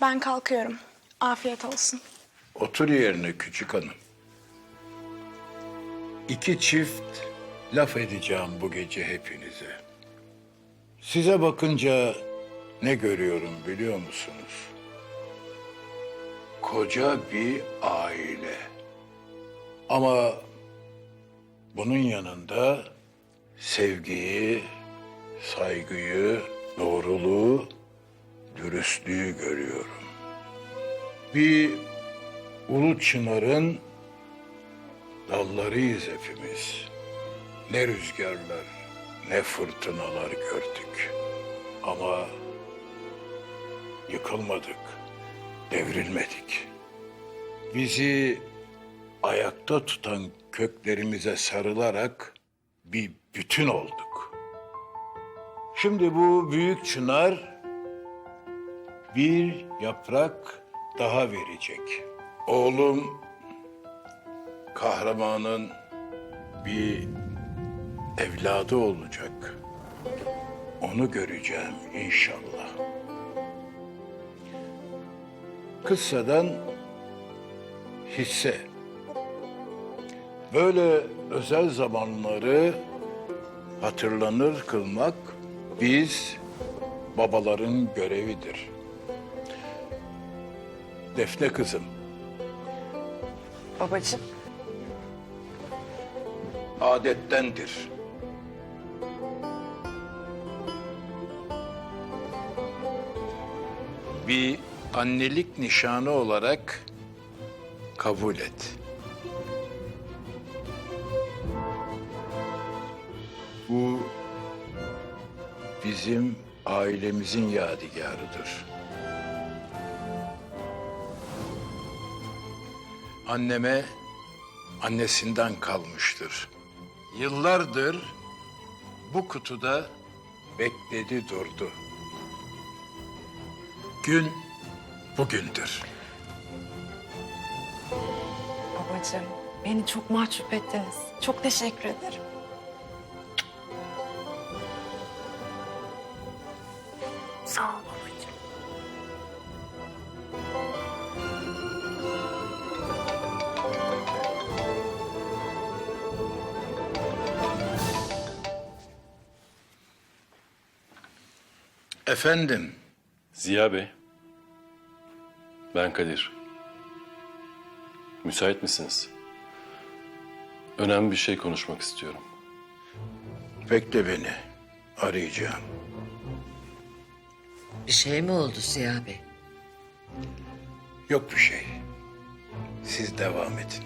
Ben kalkıyorum. Afiyet olsun. Otur yerine küçük hanım. İki çift laf edeceğim bu gece hepinize. Size bakınca ne görüyorum biliyor musunuz? Koca bir aile. Ama bunun yanında sevgiyi, saygıyı, doğruluğu, dürüstlüğü görüyorum. Bir ulu çınarın dallarıyız hepimiz. Ne rüzgarlar, ne fırtınalar gördük. Ama yıkılmadık, devrilmedik. Bizi ayakta tutan köklerimize sarılarak bir bütün olduk. Şimdi bu büyük çınar bir yaprak daha verecek. Oğlum kahramanın bir evladı olacak. Onu göreceğim inşallah. Kıssadan hisse. Böyle özel zamanları hatırlanır kılmak biz babaların görevidir. Defne kızım, Babacığım. adettendir. Bir annelik nişanı olarak kabul et. Bu bizim ailemizin yadigarıdır. Anneme annesinden kalmıştır. Yıllardır bu kutuda bekledi durdu. Gün bugündür. Babacığım. Beni çok mahcup ettiniz. Çok teşekkür ederim. Sağ ol Efendim, Ziya Bey. Ben Kadir. Müsait misiniz? Önemli bir şey konuşmak istiyorum. bekle beni. Arayacağım. Bir şey mi oldu Ziya Bey? Yok bir şey. Siz devam edin.